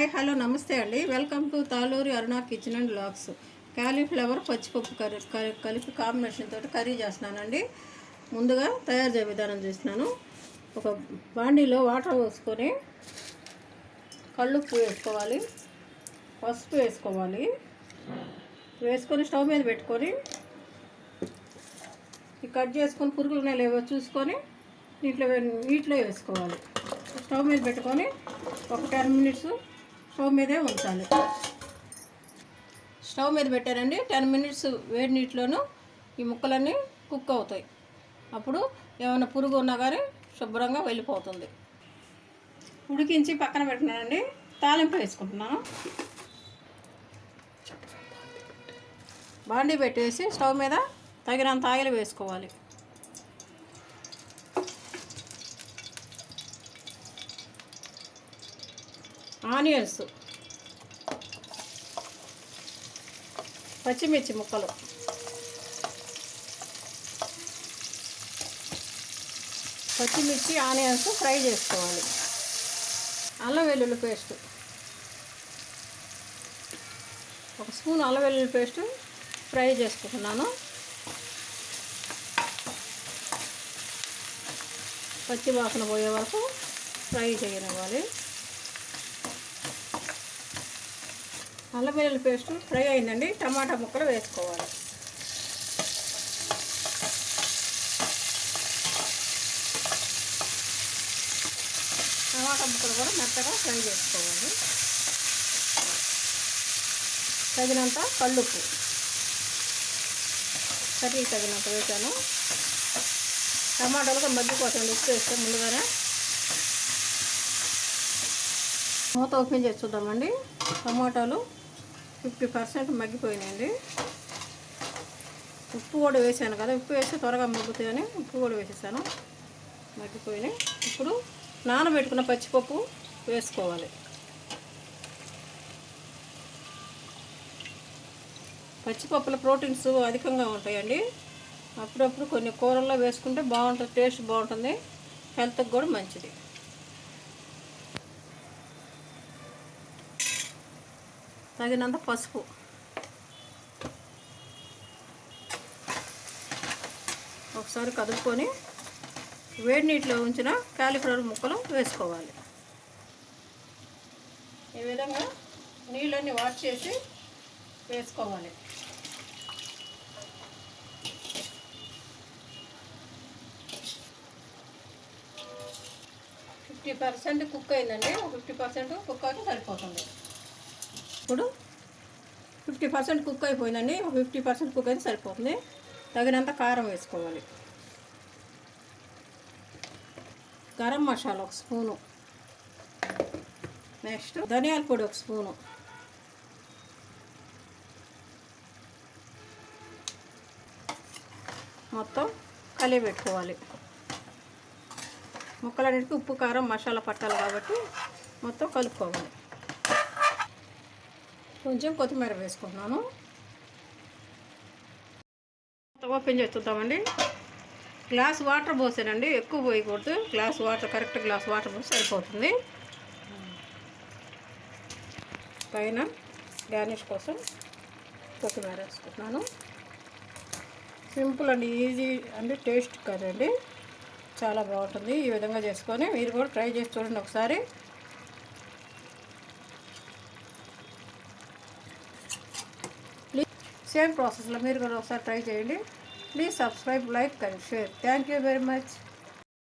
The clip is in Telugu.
హాయ్ హలో నమస్తే అండి. Welcome to Taluri Aruna kitchen and lakhs cauliflower పచ్చిపప్పు కర్రీ కలిపి కాంబినేషన్ తోటి కర్రీ చేస్తున్నానండి. ముందుగా తయారు చేయ విధానం చేస్తున్నాను. ఒక బాండీలో వాటర్ పోసుకొని కళ్ళుప్పు వేసుకోవాలి. పసుపు వేసుకోవాలి. వేసుకొని స్టవ్ మీద పెట్టుకొని ఈ కట్ చేసుకొని పురుగులు ఉన్నాయి లేవో చూసుకొని నీటిలో నీటిలో వేసుకోవాలి. స్టవ్ మీద పెట్టుకొని ఒక టెన్ మినిట్స్ స్టవ్ మీదే ఉంచాలి. స్టవ్ మీద పెట్టారండి. టెన్ మినిట్స్ వేడి నీటిలోనూ ఈ ముక్కలన్నీ కుక్ అవుతాయి. అప్పుడు ఏమైనా పురుగు ఉన్నా కానీ శుభ్రంగా వెళ్ళిపోతుంది. ఉడికించి పక్కన పెట్టినానండి. తాలింపు వేసుకుంటున్నాను. బాండీ పెట్టేసి స్టవ్ మీద తగినంత ఆయిల్ వేసుకోవాలి. ఆనియన్స్. పచ్చిమిర్చి ముక్కలు. పచ్చిమిర్చి ఆనియన్స్ ఫ్రై చేసుకోవాలి. అల్లం వెల్లుల్లి పేస్ట్. ఒక స్పూన్ అల్లం వెల్లుల్లి పేస్ట్ ఫ్రై చేసుకుంటున్నాను. పచ్చి వాసన పోయే వరకు ఫ్రై చేయనివ్వాలి. అల్లం వెల్లుల్లి పేస్ట్ ఫ్రై అయిందండి. టమాటా ముక్కలు వేసుకోవాలి. టమాటా ముక్కలు కూడా మెత్తగా ఫ్రై చేసుకోవాలి. తగినంత కళ్ళుప్పు కర్రీ తగినంత వేసాను. టమాటాలుగా మగ్గిపోతుంది ఉప్పు వేస్తే ముందుగానే. మూత ఓపెన్ చేసి చూద్దామండి. టమాటాలు ఫిఫ్టీ పర్సెంట్ మగ్గిపోయినాయండి. ఉప్పు కూడా వేసాను కదా ఉప్పు వేస్తే త్వరగా మగ్గుతాయని ఉప్పు కూడా వేసేసాను. మగ్గిపోయినాయి. ఇప్పుడు నానబెట్టుకున్న పచ్చిపప్పు వేసుకోవాలి. పచ్చిపప్పుల ప్రోటీన్స్ అధికంగా ఉంటాయండి. అప్పుడప్పుడు కొన్ని కూరల్లో వేసుకుంటే బాగుంటుంది టేస్ట్ బాగుంటుంది హెల్త్కి కూడా మంచిది. తగినంత పసుపు. ఒకసారి కదుపుకొని వేడి నీటిలో ఉంచిన క్యాలిఫ్లవర్ ముక్కలు వేసుకోవాలి. ఈ విధంగా నీళ్ళన్నీ వాష్ చేసి వేసుకోవాలి. ఫిఫ్టీ పర్సెంట్ కుక్ అయిందండి. ఫిఫ్టీ పర్సెంట్ కుక్ అయితే సరిపోతుంది. ఇప్పుడు ఫిఫ్టీ పర్సెంట్ కుక్ అయిపోయిందండి. ఫిఫ్టీ పర్సెంట్ కుక్ అయితే సరిపోతుంది. తగినంత కారం వేసుకోవాలి. గరం మసాలా ఒక స్పూను. నెక్స్ట్ ధనియాల పొడి ఒక స్పూను. మొత్తం కలిగి పెట్టుకోవాలి. ముక్కలన్నిటికీ ఉప్పు కారం మసాలా పట్టాలి కాబట్టి మొత్తం కలుపుకోవాలి. కొంచెం కొత్తిమీర వేసుకుంటున్నాను ఓపెన్ చేస్తుంటామండి గ్లాస్ వాటర్ పోసానండి. ఎక్కువ పోయకూడదు. Glass water correct glass water పోసి సరిపోతుంది. పైన గార్నిష్ కోసం కొత్తిమీర వేసుకుంటున్నాను. సింపుల్ అండి ఈజీ అండి టేస్ట్ కదండి. చాలా బాగుంటుంది. ఈ విధంగా చేసుకొని మీరు కూడా ట్రై చేసి చూడండి ఒకసారి. సేమ్ ప్రాసెస్లో మీరు కూడా ఒకసారి ట్రై చేయండి please subscribe like and share thank you very much